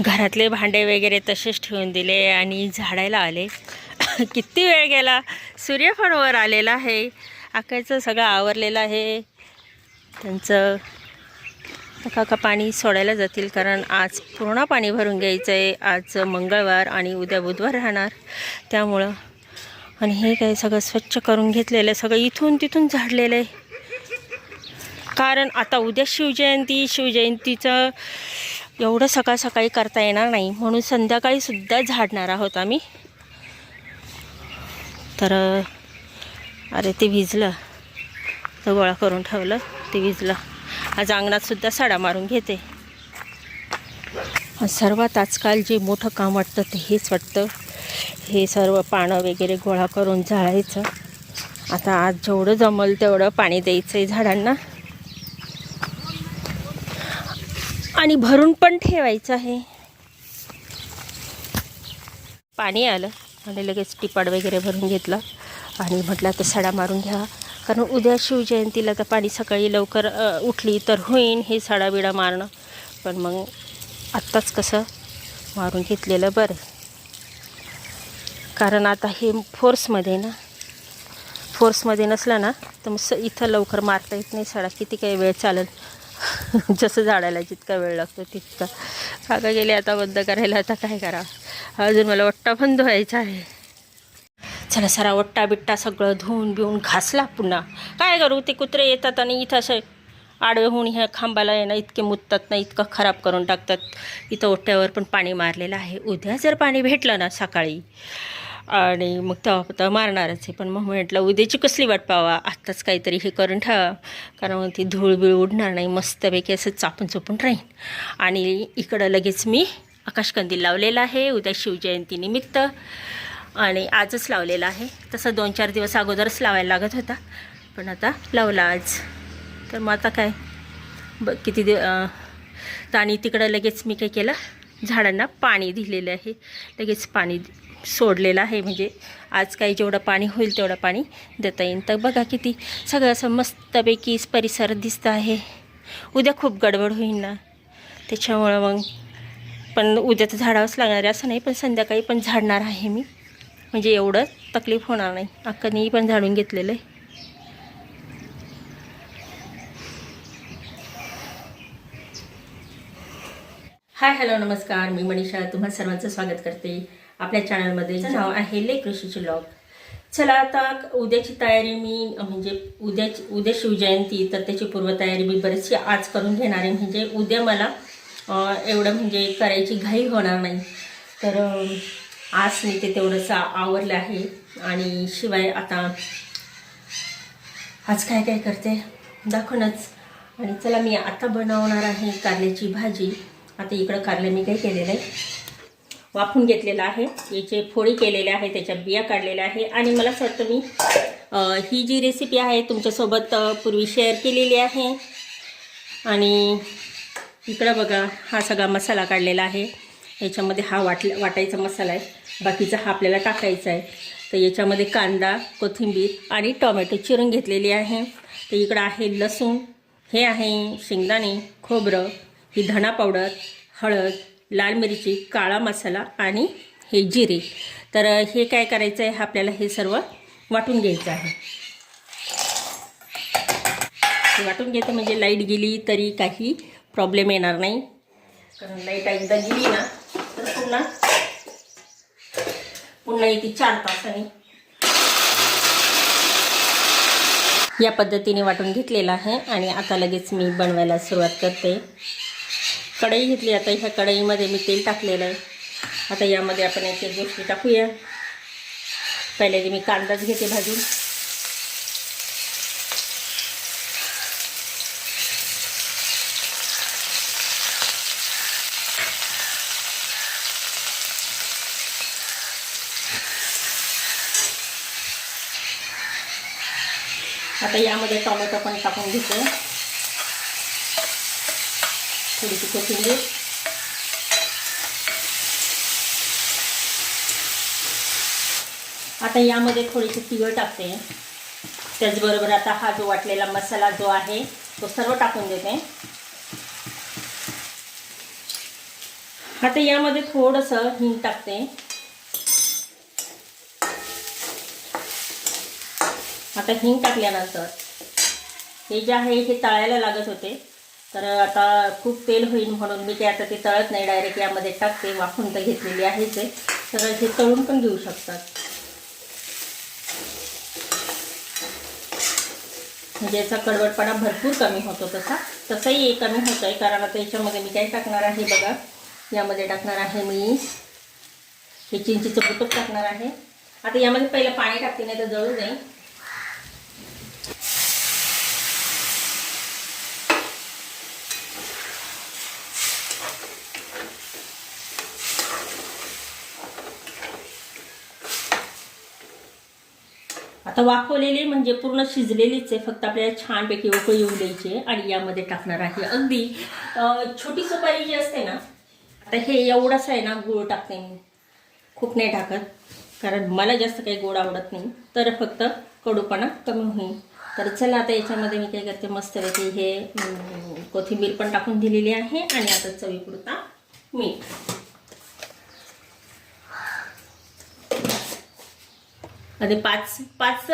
घरातले भांडे वगैरे तसेच ठेवून दिले आणि झाडायला आले. किती वेळ गेला? सूर्य पण वर आलेला आहे. आकायचं सगळं आवरलेलं आहे. त्यांचं काका पाणी सोडायला जातील कारण आज पूर्ण पाणी भरून घ्यायचं आहे आज मंगळवार आणि उद्या बुधवार राहणार. त्यामुळं आणि हे काय सगळं स्वच्छ करून घेतलेलं आहे. सगळं इथून तिथून झाडलेलं आहे. कारण आता उद्या शिवजयंती. शिवजयंतीचं एवढं सकाळ सकाळी करता येणार नाही. म्हणून संध्याकाळीसुद्धा झाडणार आहोत आम्ही. तर अरे ते भिजलं. तर गोळा करून ठेवलं. ते भिजलं. आज अंगणातसुद्धा सडा मारून घेते. सर्वात आजकाल जे मोठं काम वाटतं ते हेच वाटतं. हे सर्व पानं वगैरे गोळा करून जाळायचं. आता आज जेवढं जमल तेवढं पाणी द्यायचं आहे झाडांना. आणि भरून पण ठेवायचं आहे. पाणी आलं आणि लगेच टिपाड वगैरे भरून घेतलं. आणि म्हटलं आता सडा मारून घ्या. कारण उद्या शिवजयंतीला तर पाणी सकाळी लवकर उठली तर होईन हे सडा बिडा मारणं. पण मग आत्ताच कसं मारून घेतलेलं बरं. कारण आता हे फोर्समध्ये ना फोर्समध्ये नसलं ना तर मग स इथं लवकर मारता येत नाही सडा. किती काही वेळ चालेल. जसं झाडायला जितका वेळ लागतो तितका. काका गेले आता बंद करायला आता काय करावं? अजून मला वट्टा पण धुवायचा आहे. चला सारा वट्टा बिट्टा सगळं धुवून बिवून घासला पुन्हा. काय करू ते कुत्रे येतात आणि इथं असे आडवे होऊन ह्या खांबाला येणं इतके मुततात ना इतकं खराब करून टाकतात. इथं ओट्यावर पण पाणी मारलेलं आहे. उद्या जर पाणी भेटलं ना सकाळी आणि मग तेव्हा तर मारणारच आहे. पण मग म्हटलं उद्याची कसली वाट पावा आत्ताच काहीतरी हे करून ठेवा. कारण मग ती धूळ बिळ उडणार नाही. मस्तपैकी असं चापून चोपून राहीन. आणि इकडं लगेच मी आकाशकंदील लावलेला आहे. उद्या शिवजयंतीनिमित्त आणि आजच लावलेला आहे. तसं दोन चार दिवस अगोदरच लावायला लागत होता. पण आता लावला आज. तर मग आता काय? ब किती दिव तर आणि तिकडं लगेच मी काय केलं? झाडांना पाणी दिलेलं आहे. लगेच पाणी सोडलेलं आहे. म्हणजे आज काही जेवढं पाणी होईल तेवढं पाणी देता येईल. तर बघा किती सगळं असं मस्तपैकी परिसर दिसतं आहे. उद्या खूप गडबड होईल ना. त्याच्यामुळं मग पण उद्या तर झाडावंच लागणार आहे असं नाही पण संध्याकाळी पण झाडणार आहे मी. म्हणजे एवढं तकलीफ होणार नाही. अक्कानी पण झाडून घेतलेलं आहे. हाय हॅलो नमस्कार. मी मनीषा. तुम्हा सर्वांचं स्वागत करते. आपल्या चॅनलमध्ये नाव आहे ले कृषीची लॉग चला आता उद्याची तयारी मी म्हणजे उद्याची उद्या शिवजयंती तर त्याची पूर्वतयारी मी बरीचशी आज करून घेणार आहे. म्हणजे उद्या मला एवढं म्हणजे करायची घाई होणार नाही. तर आज मी ते तेवढंसं आवरलं आहे. आणि शिवाय आता आज काय काय करते दाखवूनच. आणि चला मी आता बनवणार आहे कारल्याची भाजी. आता इकडं कारले मी काय केलेलं आहे वाफून घेतलेलं आहे. याचे फोडी केलेल्या आहे त्याच्या बिया काढलेल्या आहे. आणि मला असं वाटतं मी ही जी रेसिपी आहे तुमच्यासोबत पूर्वी शेअर केलेली आहे. आणि इकडं बघा हा सगळा मसाला काढलेला आहे. याच्यामध्ये हा वाटला वाटायचा मसाला आहे. बाकीचा हा आपल्याला टाकायचा आहे. तर याच्यामध्ये कांदा कोथिंबीर आणि टोमॅटो चिरून घेतलेली आहे. तर इकडं आहे लसूण. हे आहे शेंगदाणे खोबरं ही धणा पावडर हळद लाल मिरची काळा मसाला आणि हे जिरे. तर हे काय करायचं आहे आपल्याला हे सर्व वाटून घ्यायचं आहे. वाटून घ्यायचं म्हणजे लाइट गेली तरी काही प्रॉब्लेम येणार नाही. कारण लाइट एकदा गेली ना तर पुन्हा पुन्हा येते चार तासाने. या पद्धतीने वाटून घेतलेला आहे आणि आता लगेच मी बनवायला सुरुवात करते. कढई घेतली. आता ह्या कढईमध्ये मी तेल टाकलेलं आहे. आता यामध्ये आपण एक एक गोष्टी टाकूया. पहिले मी कांदाच घेते भाजून. आता यामध्ये टोमॅटो पण टाकून घेतो. थोडीशी कोथिंबीर आता यामध्ये थोडीशी तिळ टाकते. त्याचबरोबर आता हा जो वाटलेला मसाला जो आहे तो सर्व टाकून देते. आता यामध्ये थोडंसं हिंग टाकते. आता हिंग टाकल्यानंतर हे जे आहे हे तळायला लागत होते. तर आता खूप तेल होईल म्हणून मी ते आता ते तळत नाही डायरेक्ट यामध्ये टाकते वाफून तर घेतलेली आहेच आहे. तर हे तळून पण घेऊ शकतात. म्हणजे याचा कडवटपणा भरपूर कमी होतो तसा. तसाही कमी होतो आहे कारण आता याच्यामध्ये मी काय टाकणार आहे बघा. यामध्ये टाकणार आहे मी हे चिंचीचं बुटक टाकणार आहे. आता यामध्ये पहिलं पाणी टाकते नाही तर जळू जाईल. आता वाफवलेले म्हणजे पूर्ण शिजलेलीच आहे. फक्त आपल्याला छानपैकी उकळी येऊन द्यायची आणि यामध्ये टाकणार आहे. अगदी छोटी सुपारी जी असते ना आता हे एवढंच आहे ना गूळ टाकते मी. खूप नाही टाकत कारण मला जास्त काही गोड आवडत नाही. तर फक्त कडूपणा कमी होईल. तर चला आता याच्यामध्ये मी काय करते मस्तपैकी हे कोथिंबीर पण टाकून दिलेली आहे आणि आता चवीपुरता मीठ. आणि पाच पाच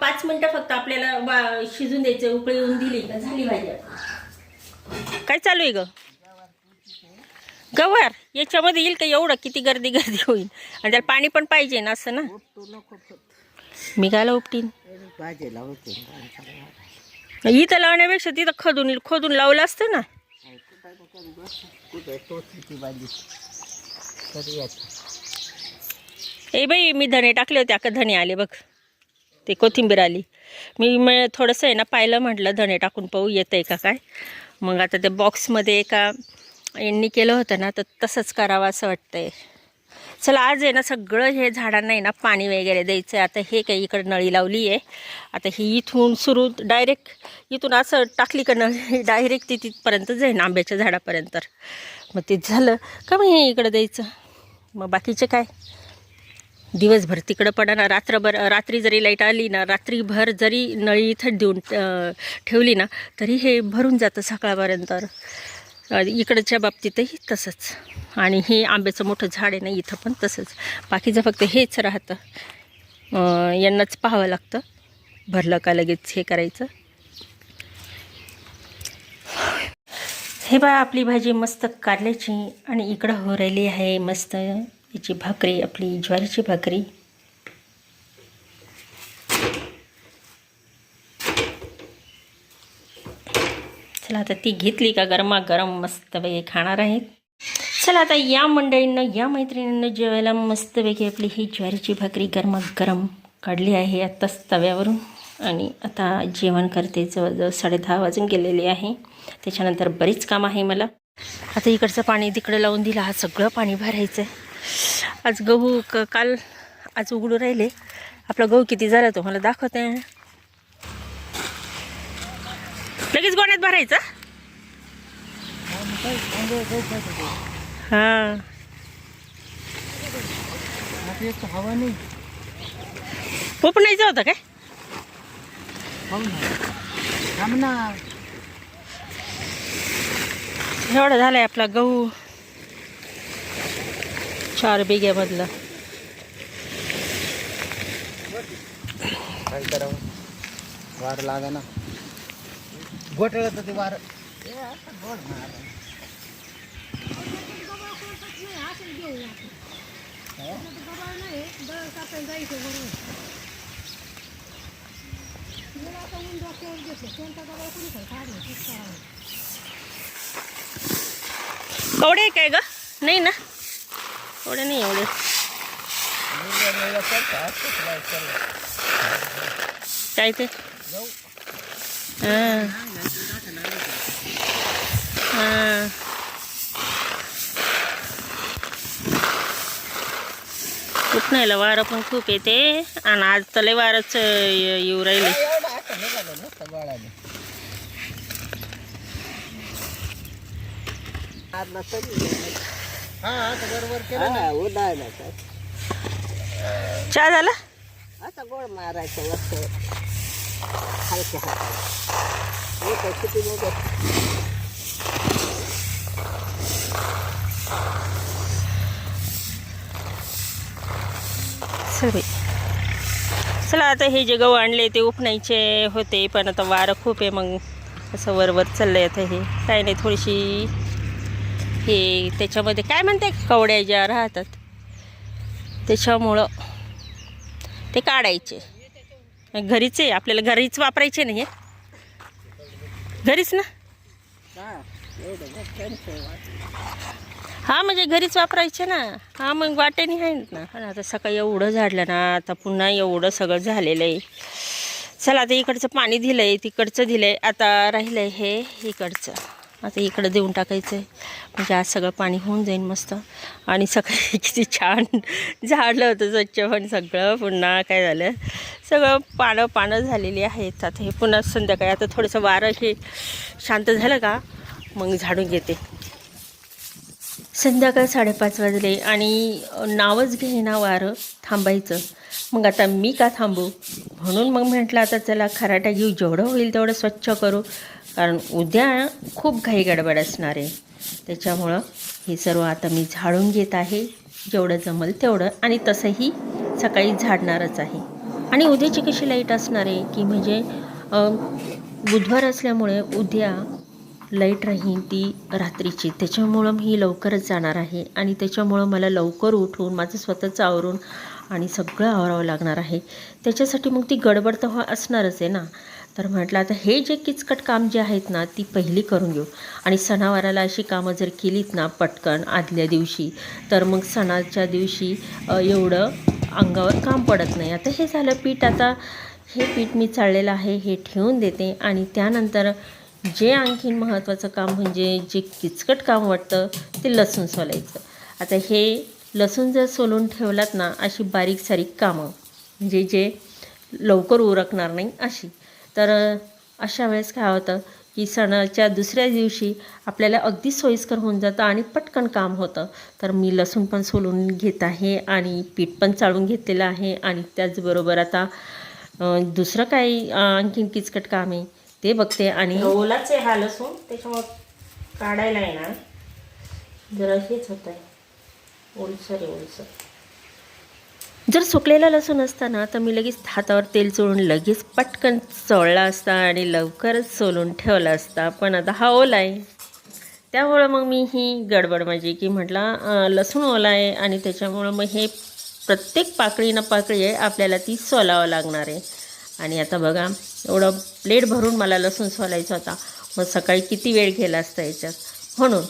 पाच मिनटं फक्त आपल्याला वा- शिजून द्यायचं उकळी येऊन दिली का झाली भाजी आपली. काय चालू आहे ग? गवार याच्यामध्ये येईल का एवढं? किती गर्दी गर्दी होईल. आणि त्याला पाणी पण पाहिजे ना असं ना? तू नको फक्त. मी कायला उपटीन? इथं लावण्यापेक्षा तिथं खोदून खोदून लावलं असतं ना कुठे टोचली भाजी तरी येत ए बाई मी धणे टाकले होते. अका धणे आले बघ. ते कोथिंबीर आली. मी मग थोडंसं आहे ना पाहिलं म्हटलं धणे टाकून पाहू येतं आहे का काय? मग आता ते बॉक्समध्ये एका यांनी केलं होतं ना तर तसंच करावं असं वाटतंय. चला आज आहे ना सगळं हे झाडांना आहे ना पाणी वगैरे द्यायचं आहे आता हे काही इकडं नळी लावली आहे. आता ही इथून सुरू डायरेक्ट इथून असं टाकली का नळी डायरेक्ट ती तिथपर्यंत जाईन आंब्याच्या झाडापर्यंत. मग ते झालं. का मग हे इकडं द्यायचं? मग बाकीचे काय? दिवसभर तिकडं पडा ना रात्रभर रात्री जरी लाइट आली ना रात्रीभर जरी नळी इथं देऊन ठेवली ना तरी हे भरून जातं सकाळपर्यंत. इकडच्या बाबतीतही तसंच. आणि हे आंब्याचं मोठं झाड आहे ना इथं पण तसंच. बाकीचं फक्त हेच राहतं. यांनाच पाहावं लागतं. भरलं का लगेच हे करायचं. हे बा आपली भाजी मस्त कारल्याची आणि इकडं हो राहिली आहे मस्त याची भाकरी आपली ज्वारीची भाकरी. चला आता ती घेतली का गरमागरम मस्तपैकी खाणार आहेत चला आता या मंडळींना या मैत्रिणींना जेवायला मस्तपैकी आपली ही ज्वारीची भाकरी गरमागरम काढली आहे आत्ताच तव्यावरून. आणि आता जेवण करते जवळजवळ साडेदहा वाजून गेलेले आहे. त्याच्यानंतर बरीच काम आहे मला. आता इकडचं पाणी तिकडं लावून दिलं हा सगळं पाणी भरायचं आहे आज गहू क काल आज उघडू राहिले. आपला गहू किती झाला तो मला दाखवते. लगेच गोण्यात भरायचा? हां. हवा नाही पोपणायचं काय? एवढा झालाय आपला गहू. चार बिघ्यामधलं काय करावं? वार लागा ना. ते वार. ए, आता गोड कवडे काय ग? नाही ना? कवडे नाही एवढे. काय ते? हां. हां. खूप नाही वारं पण खूप येते आणि आज तर लय वारच येऊ राहिले. काय हा उदाळलं तर चहा झाला? असं गोळ मारायचं वस्तू हलक्या हातात मोठं? किती चला आता हे जे गहू आणले ते उपणायचे होते पण आता वारं खूप आहे मग असं वरवर चाललंय आता हे. काही नाही थोडीशी हे त्याच्यामध्ये काय म्हणते कवड्या ज्या राहतात त्याच्यामुळं ते काढायचे. घरीच आहे आपल्याला घरीच वापरायचे नाही घरीच ना? हा म्हणजे घरीच वापरायचे ना. हा मग वाटेने आहेत ना. पण आता सकाळी एवढं झाडलं ना आता पुन्हा एवढं सगळं झालेलं आहे. चला आता इकडचं पाणी दिलं आहे तिकडचं दिलं आहे आता राहिलं आहे हे इकडचं. आता इकडं देऊन टाकायचं आहे म्हणजे आज सगळं पाणी होऊन जाईल मस्त. आणि सकाळी किती छान झाडलं होतं स्वच्छ पण सगळं. पुन्हा काय झालं? सगळं पानं पानं झालेली आहेत. आता हे पुन्हा संध्याकाळी. आता थोडंसं वारं हे शांत झालं का? मग झाडून घेते. संध्याकाळ साडेपाच वाजले आणि नावच घेईना वारं थांबायचं. मग आता मी का थांबू? म्हणून मग म्हटलं आता चला खराटा घेऊ. जेवढं होईल तेवढं स्वच्छ करू. कारण उद्या खूप घाई गडबड असणार आहे. त्याच्यामुळं हे सर्व आता मी झाडून घेत आहे. जेवढं जमल तेवढं आणि तसंही सकाळी झाडणारच आहे. आणि उद्याची कशी लाइट असणार आहे? की म्हणजे बुधवार असल्यामुळे उद्या लाइट राहील ती रात्रीची. त्याच्यामुळं मी लवकरच जाणार आहे आणि त्याच्यामुळं मला लवकर उठून माझं स्वतःचं आवरून आणि सगळं आवरावं लागणार आहे. त्याच्यासाठी मग ती गडबड तर व्हा- असणारच आहे ना. तर म्हटलं आता हे जे किचकट काम जे आहेत ना ती पहिली करून घेऊ. आणि सणावाराला अशी कामं जर केलीत ना पटकन आदल्या दिवशी तर मग सणाच्या दिवशी एवढं अंगावर काम पडत नाही. आता हे झालं पीठ आता हे पीठ मी चाललेलं आहे हे ठेवून देते. आणि त्यानंतर जे आणखीन महत्त्वाचं काम म्हणजे जे किचकट काम वाटतं ते लसूण सोलायचं. आता हे लसूण जर सोलून ठेवलात ना अशी बारीक सारीक कामं म्हणजे जे लवकर उरकणार नाही अशी. तर अशा वेळेस काय होतं की सणाच्या दुसऱ्या दिवशी आपल्याला अगदी सोयीस्कर होऊन जातं आणि पटकन काम होतं. तर मी लसूण पण सोलून घेत आहे आणि पीठ पण चाळून घेतलेलं आहे आणि त्याचबरोबर आता दुसरं काही आणखीन किचकट काम आहे ते बघते आणि हो, ओलाच आहे हा लसूण. त्याच्यामुळं काढायला आहे ना जरा होत आहे ओलसर आहे ओलसर. जर सुकलेला लसूण असता ना तर मी लगेच हातावर तेल चोळून लगेच पटकन चोळला असता आणि लवकरच सोलून ठेवला असता. पण आता हा ओला आहे. त्यामुळं मग मी ही गडबड माझी की म्हटला लसूण ओला आहे आणि त्याच्यामुळं मग हे प्रत्येक पाकळी ना पाकळी आहे आपल्याला ती सोलावं लागणार आहे. आणि आता बघा एवढं प्लेट भरून मला लसूण सोलायचा होता. मग सकाळी किती वेळ गेला असता याच्यात? म्हणून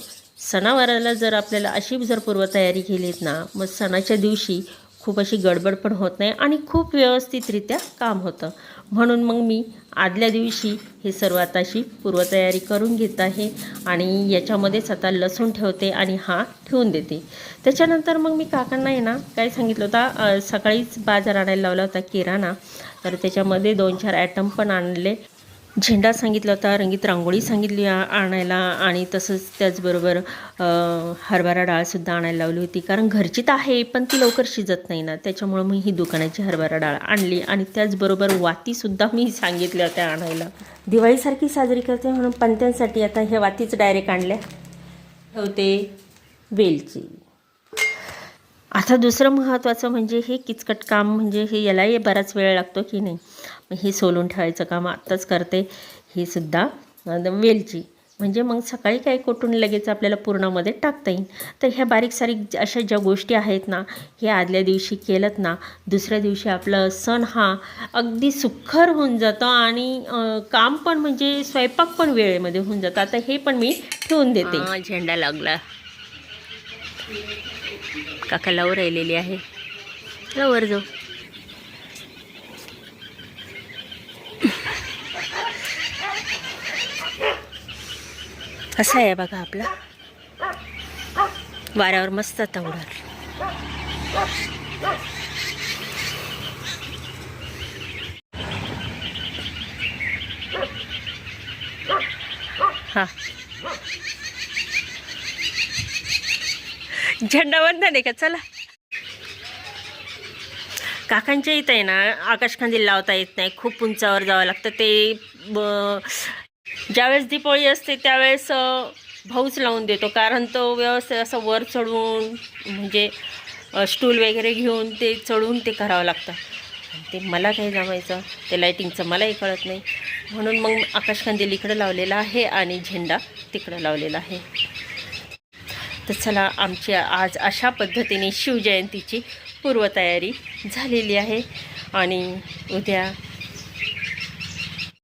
सणावाराला जर आपल्याला अशी जर पूर्वतयारी केलीत ना मग सणाच्या दिवशी खूप अशी गडबड पण होत नाही आणि खूप व्यवस्थितरित्या काम होतं. म्हणून मग मी आदल्या दिवशी हे सर्व आता अशी पूर्वतयारी करून घेत आहे आणि याच्यामध्येच आता लसूण ठेवते आणि हा ठेवून देते. त्याच्यानंतर मग मी काकांना आहे ना काय सांगितलं होता सकाळीच बाजार आणायला लावला होता किराणा. तर त्याच्यामध्ये दोन चार ॲटम पण आणले. झेंडा सांगितला होता रंगीत रांगोळी सांगितली आणायला आणि तसंच त्याचबरोबर हरभरा डाळसुद्धा आणायला लावली होती. कारण घरची तर आहे पण ती लवकर शिजत नाही ना. त्याच्यामुळं मी ही दुकानाची हरभरा डाळ आणली आणि त्याचबरोबर वातीसुद्धा मी सांगितल्या होत्या आणायला. दिवाळीसारखी साजरी करते म्हणून पंत्यांसाठी आता हे वातीच डायरेक्ट आणल्या. ठेवते वेलची. आता दुसरं महत्त्वाचं म्हणजे हे किचकट काम म्हणजे हे यालाही बराच वेळ लागतो की नाही? हे सोलून ठेवायचं काम आत्ताच करते. हे सुद्धा वेलची. म्हणजे मग सकाळी काय कुटून लगेच आपल्याला पूर्णामध्ये टाकता येईल. तर ह्या बारीक सारीक अशा ज्या गोष्टी आहेत ना हे आदल्या दिवशी केलं ना दुसऱ्या दिवशी आपलं सण हा अगदी सुखर होऊन जातं आणि काम पण म्हणजे स्वयंपाक पण वेळेमध्ये होऊन जातं. आता हे पण मी ठेवून देते. झेंडा लागला. काका लावून राहिलेली आहे. लवर जाऊ. असा आहे बघा आपला. वाऱ्यावर मस्त आता उडाल हा. झेंडावंदन आहे का? चला. काकांच्या इथं आहे ना आकाशकंदील लावता येत नाही. खूप उंचावर जावं लागतं. ते ब- ज्यावेळेस दीपावळी असते त्यावेळेस भाऊच लावून देतो. कारण तो व्यवस्थित असं वर चढवून म्हणजे स्टूल वगैरे घेऊन ते चढून ते करावं लागतं. ते मला काही जमायचं ते लायटिंगचं मलाही कळत नाही. म्हणून मग आकाशकंदील इकडं लावलेला आहे आणि झेंडा तिकडं लावलेला आहे. तर चला आमची आज अशा पद्धतीने शिवजयंतीची पूर्वतयारी झालेली आहे. आणि उद्या